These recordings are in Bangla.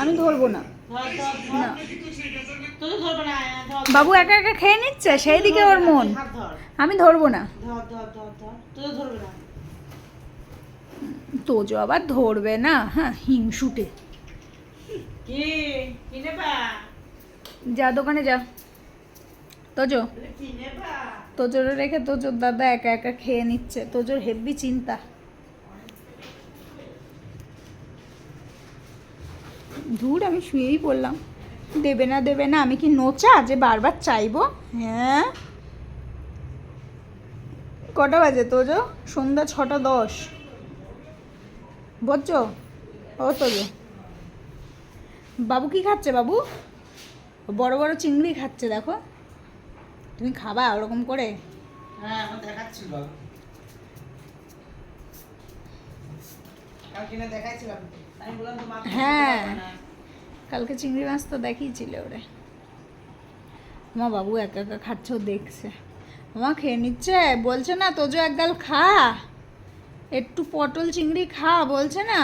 আমি ধরবো না। বাবু একা একা খেয়ে নিচ্ছে? সেই দিকে ওর মন। আমি ধরবো না। তোজো আবার ধরবে না হ্যাঁ হিংসুটে। যা দোকানে যা। তোজো। তোজোর রেখে তোজোর দাদা একা একা খেয়ে নিচ্ছে। তোজোর হেভি চিন্তা। ধুর, আমি শুয়েই পড়লাম। দেবে না দেবে না, আমি কি নোচা যে বারবার চাইব? হ্যাঁ? কটা বাজে তোজো? সন্ধ্যা ছটা দশ। বুঝছ ও তোজো। বাবু কি খাচ্ছে বাবু? বড় বড় চিংড়ি খাচ্ছে, দেখো। তুমি খাবা ওরকম করে? হ্যাঁ আমার দেখাচ্ছিল হ্যাঁ। কালকে চিংড়ি মাছ তো দেখিয়েছিল ওরে। আমার বাবু একা একা খাচ্ছে ও দেখছে। আমা খেয়ে নিচ্ছে বলছে না তোজো একগাল খা। একটু পটল চিংড়ি খা বলছে না।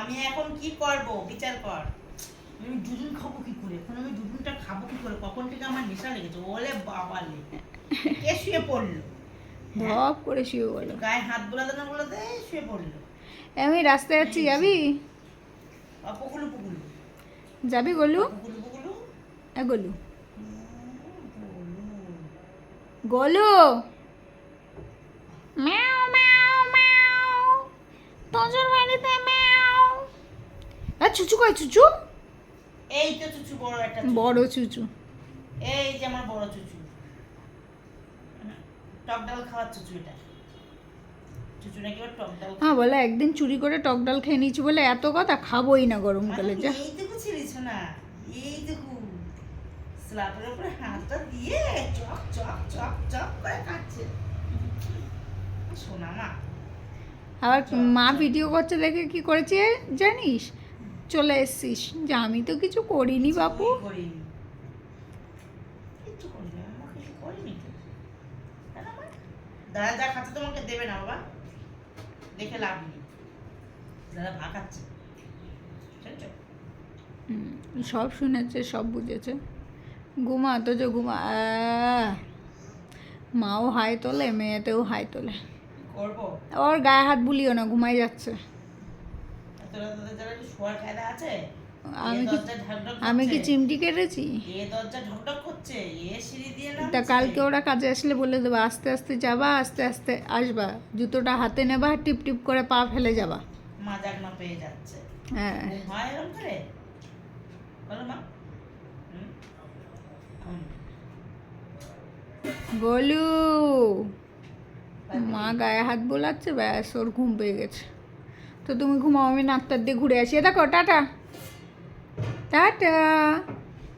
আমি এখন কি করব? বিচার কর। আমি দুদিন খাব কি করে? এখন আমি দুদিনটা খাব কি করে? কখন থেকে আমার নেশা লেগেছে? ওলে বাবা লে কে শুয়ে পড়ল? ধপ করে শুয়ে বলো গায়ে হাত বোলাতে না বোলাতে শুয়ে পড়ল। আমি রাস্তায় যাচ্ছি যাবি? পুকুলু পুকুলু। যাবি গলু? পুকুলু পুকুলু। এ গলু। গলু। ম্যাও ম্যাও ম্যাও। তোজোর বাড়িতে ম্যাও। আর চুচু কয় চুচু এই তো চুচু বড় একটা বড় চুচু। এই যে আমার বড় চুচু। টক ডাল খাওয়ার চুচু এটা। চুচু নাকি টক ডাল হ্যাঁ বলে একদিন চুরি করে টক ডাল খেয়ে নিয়েছি বলে এত কথা খাবোই না গরমকালে যা। এইটুকু ছিলিস না এইটুকু। উপরে হাতটা দিয়ে করে শোনা মা। আবার মা ভিডিও করছে দেখে কি করেছে জানিস? চলে এসছিস। যে আমি তো কিছু করিনি বাপু। কিছুই করিনি। কিচ্ছু করিনি আমি কিছু করিনি তো। কেন মা? দাদা যা খাচ্ছে তোমাকে দেবে না বাবা। দেখে লাভ নেই। দাদা ভাগাচ্ছে হুম, সব শুনেছে সব বুঝেছে। ঘুমা তো যে ঘুমা আহ। মাও হাই তোলে মেয়েতেও হাই তোলে। ওর গায়ে হাত বুলিও না ঘুমাই যাচ্ছে। তোরা তোদের যারা শোয়ার কায়দা আছে আমি কি আমি কি চিমটি কেটেছি? এ দরজা ঢকঢক করছে এ সিঁড়ি দিয়ে তা কালকে ওরা কাজে আসলে বলে দেবো আস্তে আস্তে যাবা আস্তে আস্তে আসবা। জুতোটা হাতে নেবা টিপ টিপ করে পা ফেলে যাবা। মাজাক না পেয়ে যাচ্ছে। হ্যাঁ। হয় এরকম করে? বলো মা? হুম। গোলু মা গায়ে হাত বোলাচ্ছে ব্যাস ওর ঘুম পেয়ে গেছে। তো তুমি ঘুমাও আমি নাকটার দিয়ে ঘুরে আসি। দেখো টাটা। টাটা।